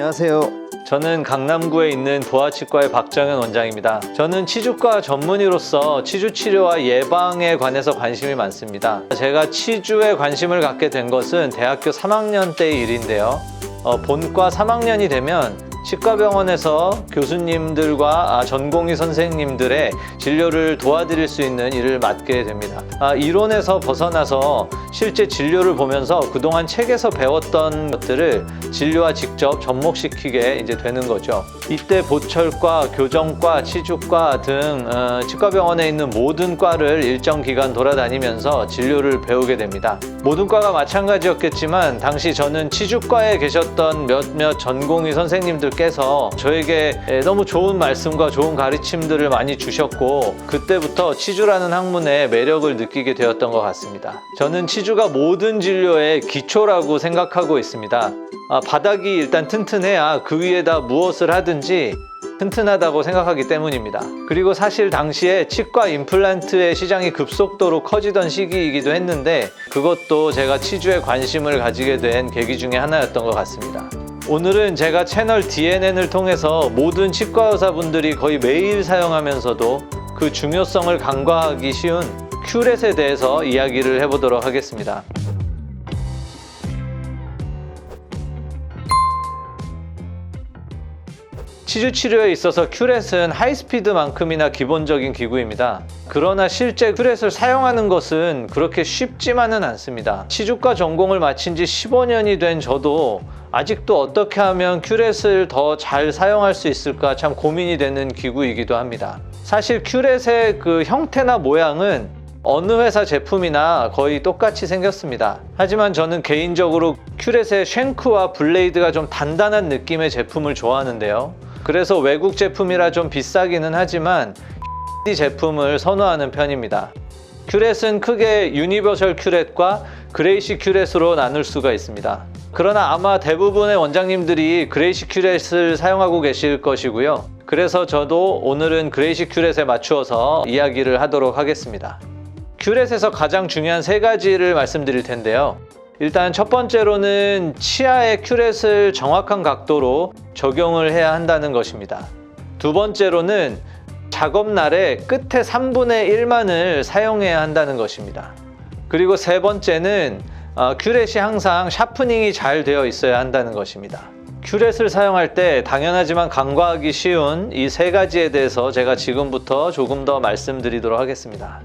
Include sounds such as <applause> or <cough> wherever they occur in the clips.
안녕하세요. 저는 강남구에 있는 부하치과의 박정현 원장입니다. 저는 치주과 전문의로서 치주 치료와 예방에 관해서 관심이 많습니다. 제가 치주에 관심을 갖게 된 것은 대학교 3학년 때의 일인데요. 어, 본과 3학년이 되면 치과병원에서 교수님들과 아, 전공의 선생님들의 진료를 도와드릴 수 있는 일을 맡게 됩니다. 아, 이론에서 벗어나서 실제 진료를 보면서 그동안 책에서 배웠던 것들을 진료와 직접 접목시키게 이제 되는 거죠. 이때 보철과, 교정과, 치주과 등 어, 치과병원에 있는 모든 과를 일정 기간 돌아다니면서 진료를 배우게 됩니다. 모든 과가 마찬가지였겠지만 당시 저는 치주과에 계셨던 몇몇 전공의 선생님들 께서 저에게 에, 너무 좋은 말씀과 좋은 가르침들을 많이 주셨고 그때부터 치주라는 학문의 매력을 느끼게 되었던 것 같습니다. 저는 치주가 모든 진료의 기초라고 생각하고 있습니다. 아, 바닥이 일단 튼튼해야 그 위에다 무엇을 하든지 튼튼하다고 생각하기 때문입니다. 그리고 사실 당시에 치과 임플란트의 시장이 급속도로 커지던 시기이기도 했는데 그것도 제가 치주에 관심을 가지게 된 계기 중에 하나였던 것 같습니다. 오늘은 제가 채널 DNN을 통해서 모든 치과 의사분들이 거의 매일 사용하면서도 그 중요성을 간과하기 쉬운 큐렛에 대해서 이야기를 해보도록 하겠습니다. 치주 치료에 있어서 큐렛은 하이스피드만큼이나 기본적인 기구입니다. 그러나 실제 큐렛을 사용하는 것은 그렇게 쉽지만은 않습니다. 치주과 전공을 마친 지 15년이 된 저도 아직도 어떻게 하면 큐렛을 더 잘 사용할 수 있을까 참 고민이 되는 기구이기도 합니다. 사실 큐렛의 그 형태나 모양은 어느 회사 제품이나 거의 똑같이 생겼습니다. 하지만 저는 개인적으로 큐렛의 쉔크와 블레이드가 좀 단단한 느낌의 제품을 좋아하는데요. 그래서 외국 제품이라 좀 비싸기는 하지만 <laughs> 이 제품을 선호하는 편입니다. 큐렛은 크게 유니버셜 큐렛과 그레이시 큐렛으로 나눌 수가 있습니다. 그러나 아마 대부분의 원장님들이 그레이시 큐렛을 사용하고 계실 것이고요. 그래서 저도 오늘은 그레이시 큐렛에 맞추어서 이야기를 하도록 하겠습니다. 큐렛에서 가장 중요한 세 가지를 말씀드릴 텐데요. 일단 첫 번째로는 치아의 큐렛을 정확한 각도로 적용을 해야 한다는 것입니다. 두 번째로는 작업날에 끝에 3분의 1만을 사용해야 한다는 것입니다. 그리고 세 번째는 어, 큐렛이 항상 샤프닝이 잘 되어 있어야 한다는 것입니다. 큐렛을 사용할 때 당연하지만 간과하기 쉬운 이 세 가지에 대해서 제가 지금부터 조금 더 말씀드리도록 하겠습니다.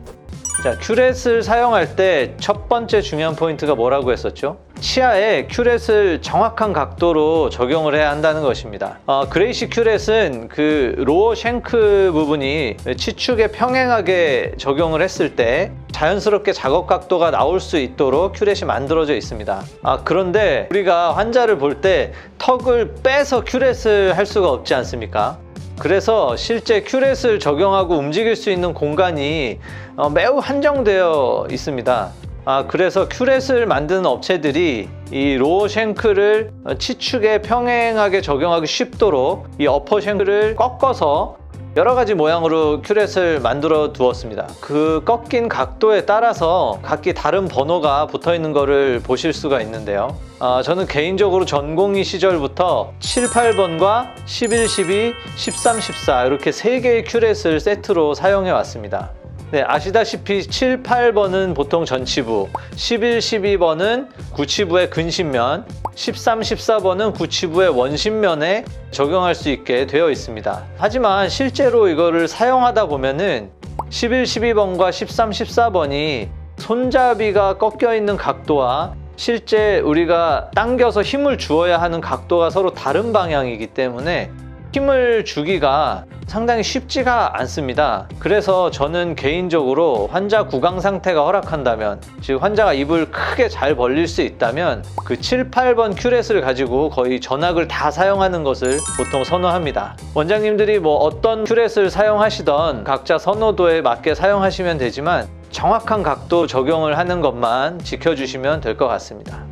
자, 큐렛을 사용할 때 첫 번째 중요한 포인트가 뭐라고 했었죠? 치아에 큐렛을 정확한 각도로 적용을 해야 한다는 것입니다. 어, 그레이시 큐렛은 그 로어 쉔크 부분이 치축에 평행하게 적용을 했을 때 자연스럽게 작업 각도가 나올 수 있도록 큐렛이 만들어져 있습니다. 아, 그런데 우리가 환자를 볼 때 턱을 빼서 큐렛을 할 수가 없지 않습니까? 그래서 실제 큐렛을 적용하고 움직일 수 있는 공간이 어, 매우 한정되어 있습니다. 아, 그래서 큐렛을 만드는 업체들이 이 로어 쉔크를 치축에 평행하게 적용하기 쉽도록 이 어퍼 쉔크를 꺾어서 여러 가지 모양으로 큐렛을 만들어 두었습니다. 그 꺾인 각도에 따라서 각기 다른 번호가 붙어 있는 것을 보실 수가 있는데요. 아, 저는 개인적으로 전공의 시절부터 7, 8번과 11, 12, 13, 14 이렇게 세 개의 큐렛을 세트로 사용해 왔습니다. 네, 아시다시피 7, 8번은 보통 전치부, 11, 12번은 구치부의 근신면, 13, 14번은 구치부의 원심면에 적용할 수 있게 되어 있습니다. 하지만 실제로 이거를 사용하다 보면은 11, 12번과 13, 14번이 손잡이가 꺾여 있는 각도와 실제 우리가 당겨서 힘을 주어야 하는 각도가 서로 다른 방향이기 때문에 힘을 주기가 상당히 쉽지가 않습니다. 그래서 저는 개인적으로 환자 구강 상태가 허락한다면, 즉 환자가 입을 크게 잘 벌릴 수 있다면 그 7, 8번 큐렛을 가지고 거의 전학을 다 사용하는 것을 보통 선호합니다. 원장님들이 뭐 어떤 큐렛을 사용하시던 각자 선호도에 맞게 사용하시면 되지만 정확한 각도 적용을 하는 것만 지켜주시면 될 것 같습니다.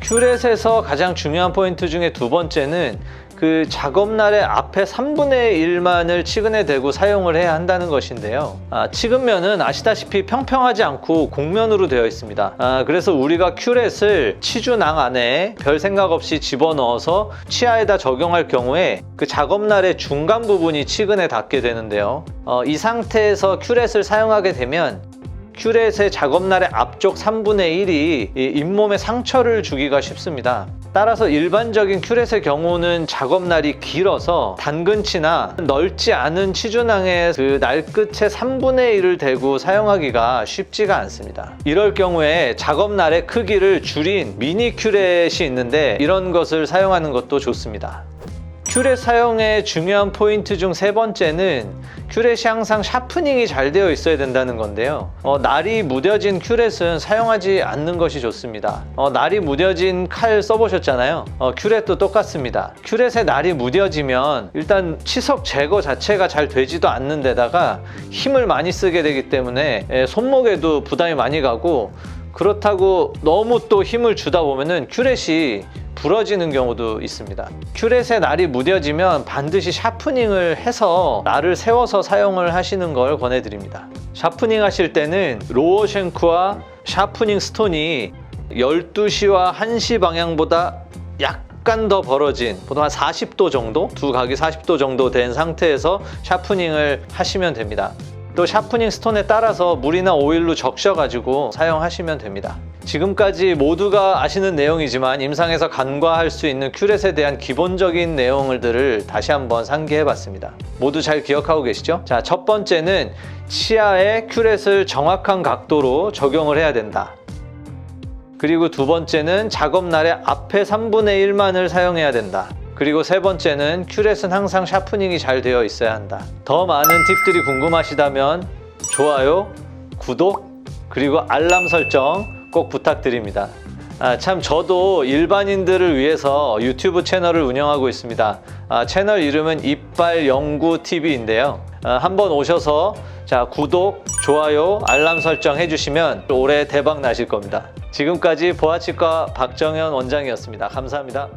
큐렛에서 가장 중요한 포인트 중에 두 번째는 그 작업날의 앞에 3분의 1만을 치근에 대고 사용을 해야 한다는 것인데요. 아, 치근면은 아시다시피 평평하지 않고 곡면으로 되어 있습니다. 아, 그래서 우리가 큐렛을 치주낭 안에 별 생각 없이 집어넣어서 치아에다 적용할 경우에 그 작업날의 중간 부분이 치근에 닿게 되는데요. 어, 이 상태에서 큐렛을 사용하게 되면 큐렛의 작업날의 앞쪽 3분의 1이 잇몸에 상처를 주기가 쉽습니다. 따라서 일반적인 큐렛의 경우는 작업날이 길어서 단근치나 넓지 않은 치주낭의 그 날 끝에 3분의 1을 대고 사용하기가 쉽지가 않습니다. 이럴 경우에 작업날의 크기를 줄인 미니 큐렛이 있는데 이런 것을 사용하는 것도 좋습니다. 큐렛 사용의 중요한 포인트 중 세 번째는 큐렛이 항상 샤프닝이 잘 되어 있어야 된다는 건데요. 어, 날이 무뎌진 큐렛은 사용하지 않는 것이 좋습니다. 어, 날이 무뎌진 칼 써보셨잖아요. 어, 큐렛도 똑같습니다. 큐렛에 날이 무뎌지면 일단 치석 제거 자체가 잘 되지도 않는 데다가 힘을 많이 쓰게 되기 때문에 예, 손목에도 부담이 많이 가고 그렇다고 너무 또 힘을 주다 보면은 큐렛이 부러지는 경우도 있습니다. 큐렛에 날이 무뎌지면 반드시 샤프닝을 해서 날을 세워서 사용을 하시는 걸 권해드립니다. 샤프닝 하실 때는 로어 쉔크와 샤프닝 스톤이 12시와 1시 방향보다 약간 더 벌어진 보통 한 40도 정도 두 각이 40도 정도 된 상태에서 샤프닝을 하시면 됩니다. 또 샤프닝 스톤에 따라서 물이나 오일로 적셔가지고 사용하시면 됩니다. 지금까지 모두가 아시는 내용이지만 임상에서 간과할 수 있는 큐렛에 대한 기본적인 내용들을 다시 한번 상기해 봤습니다. 모두 잘 기억하고 계시죠? 자, 첫 번째는 치아에 큐렛을 정확한 각도로 적용을 해야 된다. 그리고 두 번째는 작업날의 앞에 3분의 1만을 사용해야 된다. 그리고 세 번째는 큐렛은 항상 샤프닝이 잘 되어 있어야 한다. 더 많은 팁들이 궁금하시다면 좋아요, 구독, 그리고 알람 설정 꼭 부탁드립니다. 아, 참 저도 일반인들을 위해서 유튜브 채널을 운영하고 있습니다. 아, 채널 이름은 이빨 연구 TV인데요. 아, 한번 오셔서 자 구독, 좋아요, 알람 설정 해주시면 올해 대박 나실 겁니다. 지금까지 보아치과 박정현 원장이었습니다. 감사합니다.